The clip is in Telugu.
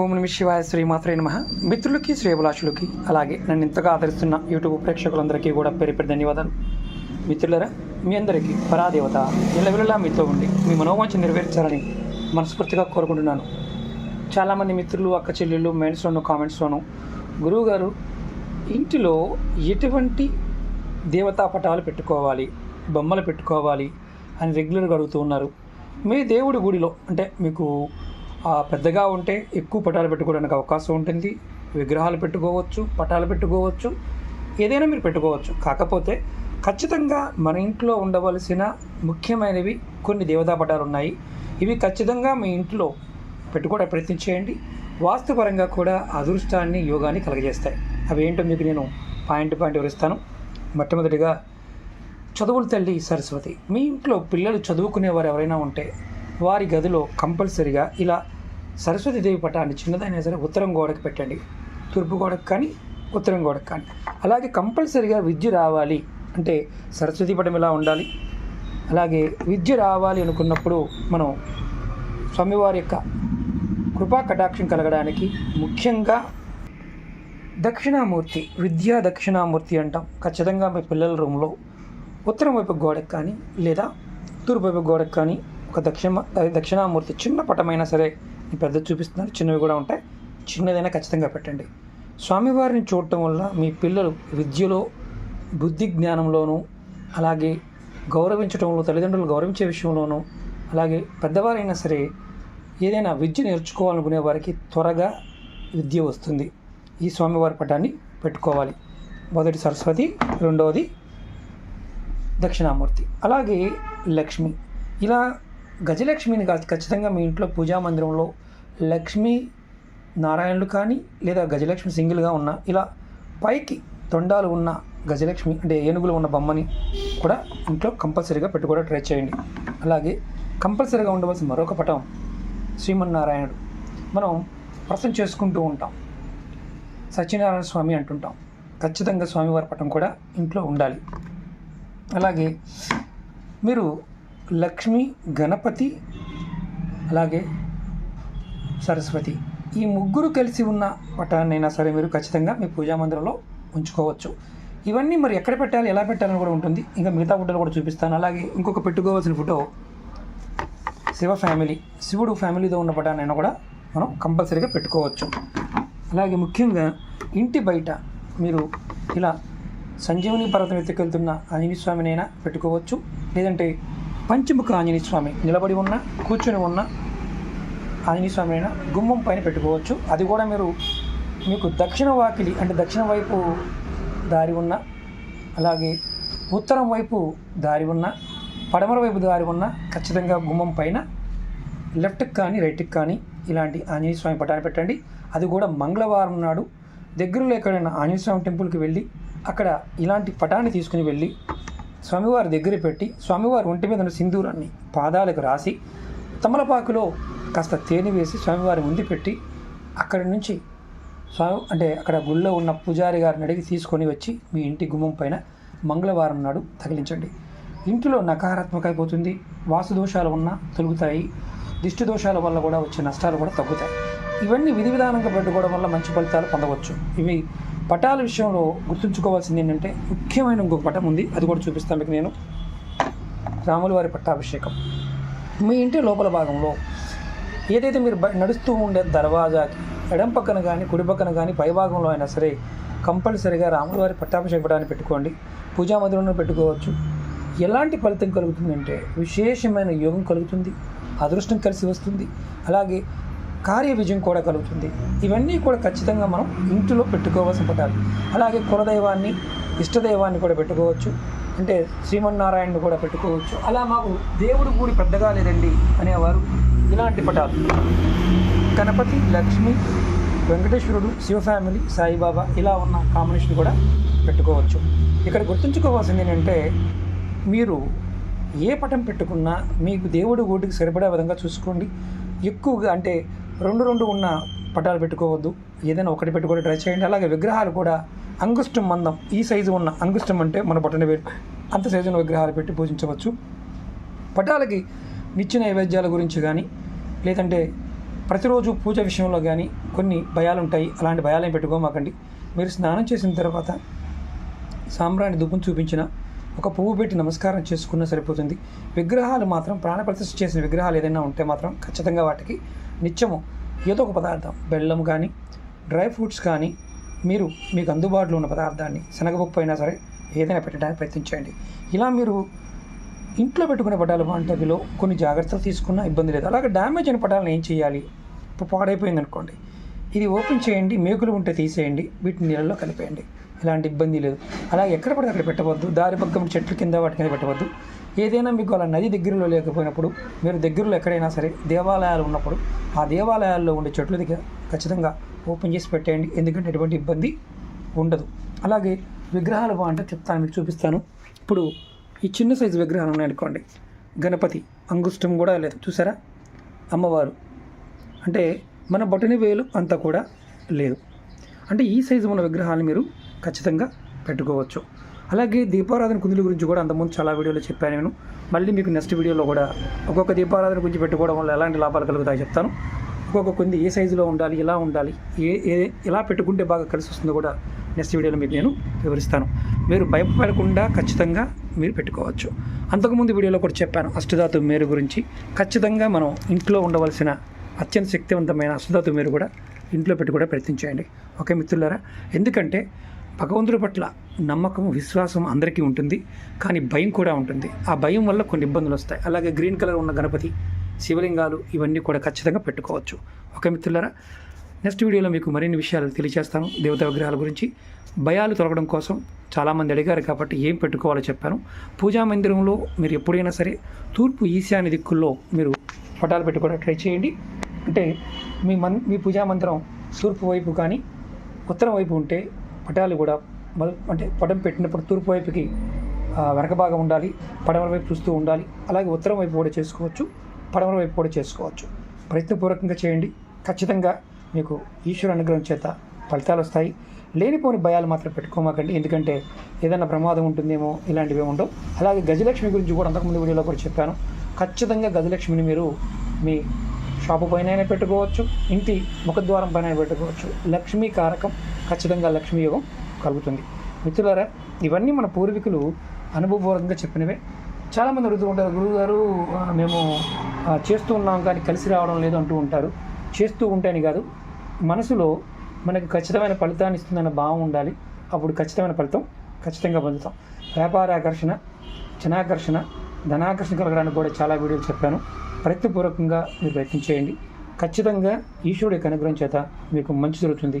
ఓం నమ శివాయ శ్రీమాత్రే నమ. మిత్రులకి శ్రేయభిలాషులకి అలాగే నన్ను ఇంతగా ఆదరిస్తున్న యూట్యూబ్ ప్రేక్షకులందరికీ కూడా పేరు పేరు ధన్యవాదాలు. మిత్రులరా మీ అందరికీ పరాదేవత నిలవిలలా మీతో ఉండి మీ మనోవాంఛ నెరవేర్చాలని మనస్ఫూర్తిగా కోరుకుంటున్నాను. చాలామంది మిత్రులు అక్క చెల్లెళ్ళు మెయిల్స్లోను కామెంట్స్లోను గురువుగారు ఇంటిలో ఎటువంటి దేవతా పటాలు పెట్టుకోవాలి బొమ్మలు పెట్టుకోవాలి అని రెగ్యులర్గా అడుగుతూ ఉన్నారు. మీ దేవుడి గుడిలో అంటే మీకు పెద్దగా ఉంటే ఎక్కువ పటాలు పెట్టుకోవడానికి అవకాశం ఉంటుంది. విగ్రహాలు పెట్టుకోవచ్చు పటాలు పెట్టుకోవచ్చు ఏదైనా మీరు పెట్టుకోవచ్చు. కాకపోతే ఖచ్చితంగా మన ఇంట్లో ఉండవలసిన ముఖ్యమైనవి కొన్ని దేవతా పటాలు ఉన్నాయి. ఇవి ఖచ్చితంగా మీ ఇంట్లో పెట్టుకోవడం ప్రయత్నం చేయండి. వాస్తుపరంగా కూడా అదృష్టాన్ని యోగాన్ని కలగజేస్తాయి. అవి ఏంటో మీకు నేను పాయింట్ పాయింట్ వివరిస్తాను. మొట్టమొదటిగా చదువుల తల్లి సరస్వతి. మీ ఇంట్లో పిల్లలు చదువుకునేవారు ఎవరైనా ఉంటే వారి గదిలో కంపల్సరిగా ఇలా సరస్వతీదేవి పటాన్ని చిన్నదైనా సరే ఉత్తరం గోడకు పెట్టండి. తూర్పు గోడకు కానీ ఉత్తరం గోడకు కానీ. అలాగే కంపల్సరిగా విద్య రావాలి. అంటే సరస్వతి పటం ఇలా ఉండాలి? అలాగే విద్య రావాలి అనుకున్నప్పుడు మనం స్వామివారి యొక్క కృపా కటాక్షం కలగడానికి ముఖ్యంగా దక్షిణామూర్తి విద్యా దక్షిణామూర్తి అంటాం. ఖచ్చితంగా మీ పిల్లల రూమ్లో ఉత్తరం వైపు గోడకు కానీ లేదా తూర్పు వైపు గోడకు కానీ ఒక దక్షిణ దక్షిణామూర్తి చిన్న పటమైనా సరే పెద్దది పెద్ద చూపిస్తున్నాను చిన్నవి కూడా ఉంటాయి. చిన్నదైనా ఖచ్చితంగా పెట్టండి. స్వామివారిని చూడటం వల్ల మీ పిల్లలు విద్యలో బుద్ధి జ్ఞానంలోనూ అలాగే గౌరవించడంలో తల్లిదండ్రులు గౌరవించే విషయంలోనూ అలాగే పెద్దవారైనా సరే ఏదైనా విద్య నేర్చుకోవాలనుకునే వారికి త్వరగా విద్య వస్తుంది. ఈ స్వామివారి పటాన్ని పెట్టుకోవాలి. మొదటి సరస్వతి రెండవది దక్షిణామూర్తి అలాగే లక్ష్మి. ఇలా గజలక్ష్మిని ఖచ్చితంగా మీ ఇంట్లో పూజా మందిరంలో లక్ష్మీ నారాయణులు కానీ లేదా గజలక్ష్మి సింగిల్గా ఉన్న ఇలా పైకి తొండాలు ఉన్న గజలక్ష్మి అంటే ఏనుగులు ఉన్న బొమ్మని కూడా ఇంట్లో కంపల్సరీగా పెట్టుకోవడం ట్రై చేయండి. అలాగే కంపల్సరీగా ఉండవలసిన మరొక పటం శ్రీమన్నారాయణుడు. మనం ప్రసం చేసుకుంటూ ఉంటాం. సత్యనారాయణ స్వామి అంటుంటాం. ఖచ్చితంగా స్వామివారి పటం కూడా ఇంట్లో ఉండాలి. అలాగే మీరు లక్ష్మి గణపతి అలాగే సరస్వతి. ఈ ముగ్గురు కలిసి ఉన్న పటాన్నైనా సరే మీరు ఖచ్చితంగా మీ పూజా మందిరంలో ఉంచుకోవచ్చు. ఇవన్నీ మరి ఎక్కడ పెట్టాలి ఎలా పెట్టాలని కూడా ఉంటుంది. ఇంకా మిగతా ఫోటోలు కూడా చూపిస్తాను. అలాగే ఇంకొక పెట్టుకోవాల్సిన ఫోటో శివ ఫ్యామిలీ శివుడు ఫ్యామిలీతో ఉన్న పటాన్నైనా కూడా మనం కంపల్సరీగా పెట్టుకోవచ్చు. అలాగే ముఖ్యంగా ఇంటి బయట మీరు ఇలా సంజీవని పర్వతం ఎత్తుకెళ్తున్న ఆంజనేయ స్వామినైనా పెట్టుకోవచ్చు. లేదంటే పంచముఖ ఆంజనేయ స్వామి నిలబడి ఉన్న కూర్చొని ఉన్న ఆంజనేయ స్వామి అయినా గుమ్మం పైన పెట్టుకోవచ్చు. అది కూడా మీరు మీకు దక్షిణ వాకిలి అంటే దక్షిణ వైపు దారి ఉన్న అలాగే ఉత్తరం వైపు దారి ఉన్న పడమర వైపు దారి ఉన్న ఖచ్చితంగా గుమ్మం పైన లెఫ్ట్కి కానీ రైట్కి కానీ ఇలాంటి ఆంజనేయ స్వామి పటాన్ని పెట్టండి. అది కూడా మంగళవారం నాడు దగ్గరలో ఎక్కడైనా ఆంజనేయ స్వామి టెంపుల్కి వెళ్ళి అక్కడ ఇలాంటి పటాన్ని తీసుకుని వెళ్ళి స్వామివారి దగ్గర పెట్టి స్వామివారి ఒంటి మీద ఉన్న సింధూరాన్ని పాదాలకు రాసి తమలపాకులో కాస్త తేనె వేసి స్వామివారి ముందు పెట్టి అక్కడి నుంచి స్వామి అంటే అక్కడ గుళ్ళో ఉన్న పూజారి గారిని అడిగి తీసుకొని వచ్చి మీ ఇంటి గుమ్మం పైన మంగళవారం నాడు తగిలించండి. ఇంటిలో నకారాత్మక అయిపోతుంది వాసు దోషాలు ఉన్నా తొలుగుతాయి దిష్టి దోషాల వల్ల కూడా వచ్చే నష్టాలు కూడా తగ్గుతాయి. ఇవన్నీ విధి విధానంగా పెట్టుకోవడం వల్ల మంచి ఫలితాలు పొందవచ్చు. ఇవి పటాల విషయంలో గుర్తుంచుకోవాల్సింది ఏంటంటే ముఖ్యమైన ఇంకొక పటం ఉంది. అది కూడా చూపిస్తాను మీకు నేను. రాముల వారి పట్టాభిషేకం. మీ ఇంటి లోపల భాగంలో ఏదైతే మీరు నడుస్తూ ఉండే దర్వాజాకి ఎడం పక్కన కానీ కుడి పక్కన కానీ పై భాగంలో అయినా సరే కంపల్సరీగా రాముల వారి పట్టాభిషేక పటాన్ని పెట్టుకోండి. పూజా మందిరంలో పెట్టుకోవచ్చు. ఎలాంటి ఫలితం కలుగుతుందంటే విశేషమైన యోగం కలుగుతుంది. అదృష్టం కలిసి వస్తుంది. అలాగే కార్య విజయం కూడా కలుగుతుంది. ఇవన్నీ కూడా ఖచ్చితంగా మనం ఇంటిలో పెట్టుకోవాల్సిన పదాలు. అలాగే కులదైవాన్ని ఇష్టదైవాన్ని కూడా పెట్టుకోవచ్చు. అంటే శ్రీమన్నారాయణని కూడా పెట్టుకోవచ్చు. అలా మాకు దేవుడు గుడి పెద్దగా లేదండి అనేవారు ఇలాంటి పటాలు. గణపతి లక్ష్మి వెంకటేశ్వరుడు శివ ఫ్యామిలీ సాయిబాబా ఇలా ఉన్న కాంబినేషన్ కూడా పెట్టుకోవచ్చు. ఇక్కడ గుర్తుంచుకోవాల్సింది ఏంటంటే మీరు ఏ పటం పెట్టుకున్నా మీకు దేవుడు గుడికి సరిపడే విధంగా చూసుకోండి. ఎక్కువగా అంటే రెండు రెండు ఉన్న పటాలు పెట్టుకోవద్దు. ఏదైనా ఒకటి పెట్టుకొని ట్రై చేయండి. అలాగే విగ్రహాలు కూడా అంగుష్టం మందం. ఈ సైజు ఉన్న అంగుష్టం అంటే మన పట్టణ వేరు. అంత సైజు ఉన్న విగ్రహాలు పెట్టి పూజించవచ్చు. పటాలకి నిత్య నైవేద్యాల గురించి కానీ లేదంటే ప్రతిరోజు పూజ విషయంలో కానీ కొన్ని భయాలు ఉంటాయి అలాంటి భయాలు పెట్టుకోమాకండి. మీరు స్నానం చేసిన తర్వాత సాంబ్రాణి దుబ్బం చూపించిన ఒక పువ్వు పెట్టి నమస్కారం చేసుకున్నా సరిపోతుంది. విగ్రహాలు మాత్రం ప్రాణప్రతిష్ఠ చేసిన విగ్రహాలు ఏదైనా ఉంటే మాత్రం ఖచ్చితంగా వాటికి నిత్యము ఏదో ఒక పదార్థం బెల్లం కానీ డ్రై ఫ్రూట్స్ కానీ మీరు మీకు అందుబాటులో ఉన్న పదార్థాన్ని శనగపప్పు అయినా సరే ఏదైనా పెట్టడానికి ప్రయత్నించండి ఇలా మీరు ఇంట్లో పెట్టుకునే పటాలు వంటకిలో కొన్ని జాగ్రత్తలు తీసుకున్న ఇబ్బంది లేదు. అలాగే డ్యామేజ్ అయిన పటాలను ఏం చేయాలి? ఇప్పుడు పాడైపోయింది అనుకోండి ఇది ఓపెన్ చేయండి మేకులు ఉంటే తీసేయండి వీటిని నీళ్ళలో కలిపేయండి. ఎలాంటి ఇబ్బంది లేదు. అలాగే ఎక్కడ పడితే అక్కడ పెట్టవద్దు. దారి పక్కన చెట్ల కింద వాటి కింద పెట్టవద్దు. ఏదైనా మీకు అలా నది దగ్గరలో లేకపోయినప్పుడు మీరు దగ్గరలో ఎక్కడైనా సరే దేవాలయాలు ఉన్నప్పుడు ఆ దేవాలయాల్లో ఉండే చెట్ల దగ్గర ఖచ్చితంగా ఓపెన్ చేసి పెట్టేయండి. ఎందుకంటే ఎటువంటి ఇబ్బంది ఉండదు. అలాగే విగ్రహాలు బాగుంటే చెప్తాను మీకు చూపిస్తాను. ఇప్పుడు ఈ చిన్న సైజు విగ్రహాలు ఉన్నాయనుకోండి. గణపతి అంగుష్టం కూడా లేదు. చూసారా? అమ్మవారు. అంటే మన బొటని వేలు అంతా కూడా లేదు. అంటే ఈ సైజు ఉన్న విగ్రహాలు మీరు ఖచ్చితంగా పెట్టుకోవచ్చు. అలాగే దీపారాధన కుందుల గురించి కూడా అంతకుముందు చాలా వీడియోలో చెప్పాను నేను. మళ్ళీ మీకు నెక్స్ట్ వీడియోలో కూడా ఒక్కొక్క దీపారాధన గురించి పెట్టుకోవడం వల్ల ఎలాంటి లాభాలు కలుగుతాయో చెప్తాను. ఒక్కొక్క కుంది ఏ సైజులో ఉండాలి ఎలా ఉండాలి ఏ ఏ ఎలా పెట్టుకుంటే బాగా కలిసి వస్తుందో కూడా నెక్స్ట్ వీడియోలో మీకు నేను వివరిస్తాను. మీరు భయపడకుండా ఖచ్చితంగా మీరు పెట్టుకోవచ్చు. అంతకుముందు వీడియోలో కూడా చెప్పాను అష్టధాతు మేరు గురించి. ఖచ్చితంగా మనం ఇంట్లో ఉండవలసిన అత్యంత శక్తివంతమైన అష్టధాతు మేరు కూడా ఇంట్లో పెట్టి కూడా ప్రయత్నించేయండి ఓకే మిత్రులారా? ఎందుకంటే భగవంతుడి పట్ల నమ్మకం విశ్వాసం అందరికీ ఉంటుంది. కానీ భయం కూడా ఉంటుంది. ఆ భయం వల్ల కొన్ని ఇబ్బందులు వస్తాయి. అలాగే గ్రీన్ కలర్ ఉన్న గణపతి శివలింగాలు ఇవన్నీ కూడా ఖచ్చితంగా పెట్టుకోవచ్చు. ఓకే మిత్రులారా నెక్స్ట్ వీడియోలో మీకు మరిన్ని విషయాలు తెలియజేస్తాను దేవతా విగ్రహాల గురించి. భయాలు తొలగడం కోసం చాలామంది అడిగారు కాబట్టి ఏం పెట్టుకోవాలో చెప్పాను. పూజా మందిరంలో మీరు ఎప్పుడైనా సరే తూర్పు ఈశాన్య దిక్కుల్లో మీరు పటాలు పెట్టుకోవడం ట్రై చేయండి. అంటే మీ మన్ మీ పూజా మందిరం తూర్పు వైపు కానీ ఉత్తరం వైపు ఉంటే పటాలు కూడా అంటే పటం పెట్టినప్పుడు తూర్పు వైపుకి వెనక భాగం ఉండాలి పడమర వైపు చూస్తూ ఉండాలి. అలాగే ఉత్తరం వైపు కూడా చేసుకోవచ్చు పడమర వైపు కూడా చేసుకోవచ్చు. ప్రయత్నపూర్వకంగా చేయండి. ఖచ్చితంగా మీకు ఈశ్వర అనుగ్రహం చేత ఫలితాలు వస్తాయి. లేనిపోని భయాలు మాత్రం పెట్టుకోమాకండి. ఎందుకంటే ఏదైనా ప్రమాదం ఉంటుందేమో ఇలాంటివి ఉండవు. అలాగే గజలక్ష్మి గురించి కూడా అంతకుముందు వీడియోలో కూడా చెప్పాను. ఖచ్చితంగా గజలక్ష్మిని మీరు మీ షాపు పైన పెట్టుకోవచ్చు ఇంటి ముఖద్వారం పైన పెట్టుకోవచ్చు. లక్ష్మీ కారకం ఖచ్చితంగా లక్ష్మీ యోగం కలుగుతుంది. మిత్రులారా ఇవన్నీ మన పూర్వీకులు అనుభవపూర్వకంగా చెప్పినవే. చాలామంది అడుగుతూ ఉంటారు గురువుగారు మేము చేస్తూ ఉన్నాం కానీ కలిసి రావడం లేదు అంటూ ఉంటారు. చేస్తూ ఉంటేని కాదు మనసులో మనకు ఖచ్చితమైన ఫలితాన్ని ఇస్తుందన్న భావం ఉండాలి. అప్పుడు ఖచ్చితమైన ఫలితం ఖచ్చితంగా పొందుతాం. వ్యాపార ఆకర్షణ జనాకర్షణ ధనాకర్షణ కలగడానికి కూడా చాలా వీడియోలు చెప్పాను. ప్రయత్నపూర్వకంగా మీరు ప్రయత్నం చేయండి. ఖచ్చితంగా ఈశ్వరుడి యొక్క అనుగ్రహం చేత మీకు మంచి జరుగుతుంది.